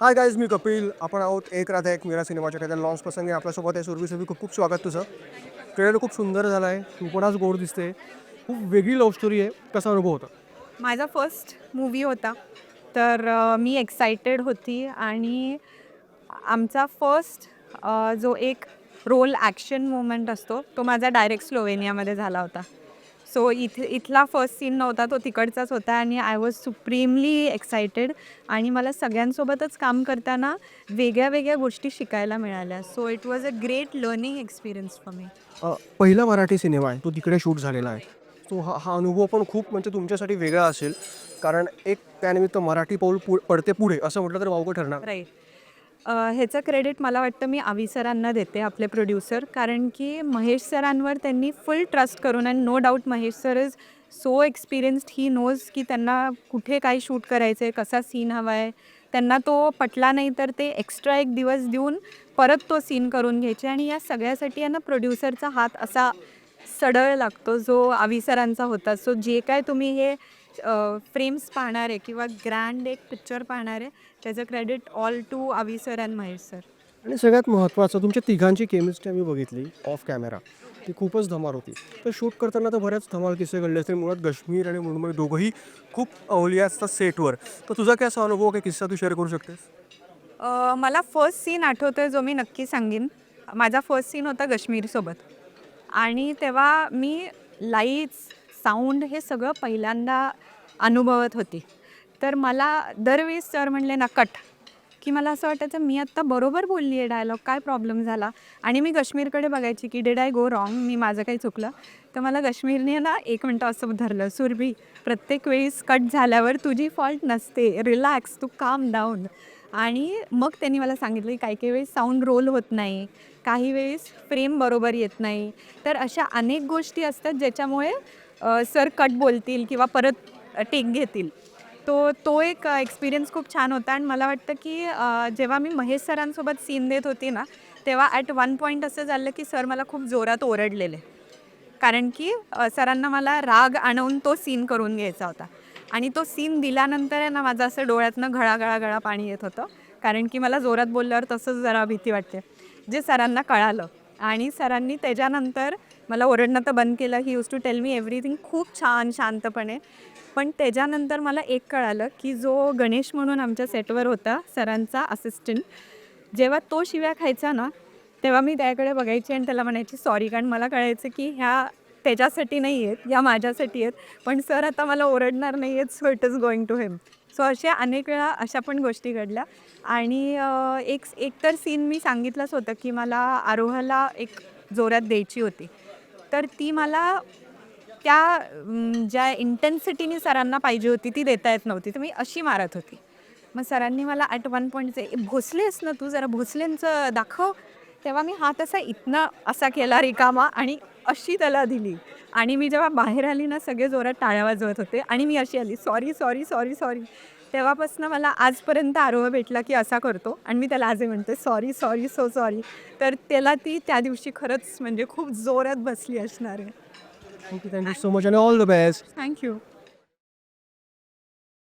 Hi guys मी कपिल. आपण आहोत एक राधा एक मेरा सिनेमाच्या काही लॉन्च प्रसंगी. आपल्यासोबत आहे सुरवी सुरवी खूप खूप स्वागत तुझं. ट्रेलर खूप सुंदर झालं आहे तू पण आज गोड दिसते. खूप वेगळी लव्ह स्टोरी आहे. कसा अनुभव होता? माझा फर्स्ट मूवी होता. तर अ, मी एक्सायटेड होती आणि आमचा फर्स्ट जो एक रोल ॲक्शन मुमेंट असतो तो माझा डायरेक्ट स्लोवेनियामध्ये झाला होता. सो इथे इथला फर्स्ट सीन नव्हता तो तिकडचाच होता आणि आय वॉज सुप्रीमली एक्सायटेड आणि मला सगळ्यांसोबतच काम करताना वेगळ्या वेगळ्या गोष्टी शिकायला मिळाल्या. So it was a great learning experience for me a, पहिला मराठी सिनेमा आहे तो तिकडे शूट झालेला आहे. तो हा हा अनुभव पण खूप म्हणजे तुमच्यासाठी वेगळा असेल. कारण एक त्यानिमित्त मराठी पाऊल पु पडते पुढे असं म्हटलं तर वावगं ठरणार. राईट ह्याचं क्रेडिट मला वाटतं मी आवी सरांना देते आपले प्रोड्युसर कारण की महेश सरांवर त्यांनी फुल ट्रस्ट करून आणि no doubt Mahesh sir is so experienced he knows की त्यांना कुठे काय शूट करायचं आहे कसा सीन हवा आहे त्यांना तो पटला नाही तर ते एक्स्ट्रा एक दिवस देऊन परत तो सीन करून घ्यायचे. आणि या सगळ्यासाठी आहे ना प्रोड्युसरचा हात असा सडळ लागतो जो आवी सरांचा होता. सो जे काय तुम्ही हे फ्रेम्स पाहणार आहे किंवा ग्रँड एक पिक्चर पाहणार आहे त्याचं credit all to Avi sir and Mahesh sir आणि सगळ्यात महत्त्वाचं तुमच्या तिघांची केमिस्ट्री आम्ही बघितली ऑफ कॅमेरा ती खूपच धमाल होती. तर शूट करताना तर बऱ्याच धमाल किस्से घडले असतील. मुळात काश्मीर आणि मृण्मयी दोघंही खूप अवली असतात सेटवर तर तुझा काय असा अनुभव काय किस्सा तू शेअर करू शकतेस? अ, मला फर्स्ट सीन आठवतो आहे जो मी नक्की सांगेन. माझा फर्स्ट सीन होता काश्मीरसोबत. आणि तेव्हा मी लाईट्स साऊंड हे सगळं पहिल्यांदा अनुभवत होती. तर मला दरवेळेस सर म्हणले ना कट की मला असं वाटायचं मी आत्ता बरोबर बोलली आहे डायलॉग काय प्रॉब्लेम झाला? आणि मी काश्मीरकडे बघायची की डिड आय गो रॉंग मी माझं काही चुकलं. तर मला काश्मीरने ना एक मिनटं असं धरलं सुरभी प्रत्येक वेळेस कट झाल्यावर तुझी फॉल्ट नसते. रिलॅक्स तू काम डाऊन आणि मग त्यांनी मला सांगितलं की काही काही वेळेस साऊंड रोल होत नाही. काही वेळेस फ्रेम बरोबर येत नाही. तर अशा अनेक गोष्टी असतात ज्याच्यामुळे सर कट बोलतील किंवा परत टेक घेतील. तो तो एक एक्सपिरियन्स खूप छान होता आणि मला वाटतं की जेव्हा मी महेश सरांसोबत सीन देत होती ना तेव्हा ॲट वन पॉईंट असं झालं की सर मला खूप जोरात ओरडलेले. कारण की सरांना मला राग आणून तो सीन करून घ्यायचा होता. आणि तो सीन दिल्यानंतर आहे ना माझं असं डोळ्यातनं गळा गळा गळा पाणी येत होतं. कारण की मला जोरात बोलल्यावर तसंच जरा भीती वाटते. जे सरांना कळालं. आणि सरांनी त्याच्यानंतर मला ओरडणं तर बंद केलं. He use to tell me everything खूप छान शांतपणे. पण त्याच्यानंतर मला एक कळालं की जो गणेश म्हणून आमच्या सेटवर होता सरांचा असिस्टंट जेव्हा तो शिव्या खायचा ना तेव्हा मी त्याकडे बघायची आणि त्याला म्हणायची सॉरी कारण मला कळायचं की ह्या त्याच्यासाठी नाही आहेत या माझ्यासाठी आहेत पण सर आता मला ओरडणार नाही आहेत so it is going to him so अशा अनेक वेळा अशा पण गोष्टी घडल्या. आणि एक एक तर सीन मी सांगितलंच होतं की मला आरोहाला एक जोरात द्यायची होती. तर ती मला त्या ज्या इंटेन्सिटीने सरांना पाहिजे होती ती देता येत नव्हती. तर मी अशी मारत होती. मग सरांनी मला ॲट वन पॉईंट भोसलेस ना तू? जरा भोसलेंचं दाखव. तेव्हा मी हात असा इतना असा केला रिकामा आणि अशी त्याला दिली. आणि मी जेव्हा बाहेर आली ना सगळे जोरात टाळ्या वाजवत होते आणि मी अशी आली सॉरी सॉरी सॉरी सॉरी तेव्हापासून मला आजपर्यंत आरोह भेटला की असा करतो. आणि मी त्याला आजही म्हणते सॉरी सॉरी सो सॉरी. तर त्याला ती त्या दिवशी खरंच म्हणजे खूप जोरात बसली असणार आहे. Thank you thank you so much आणि all the best thank you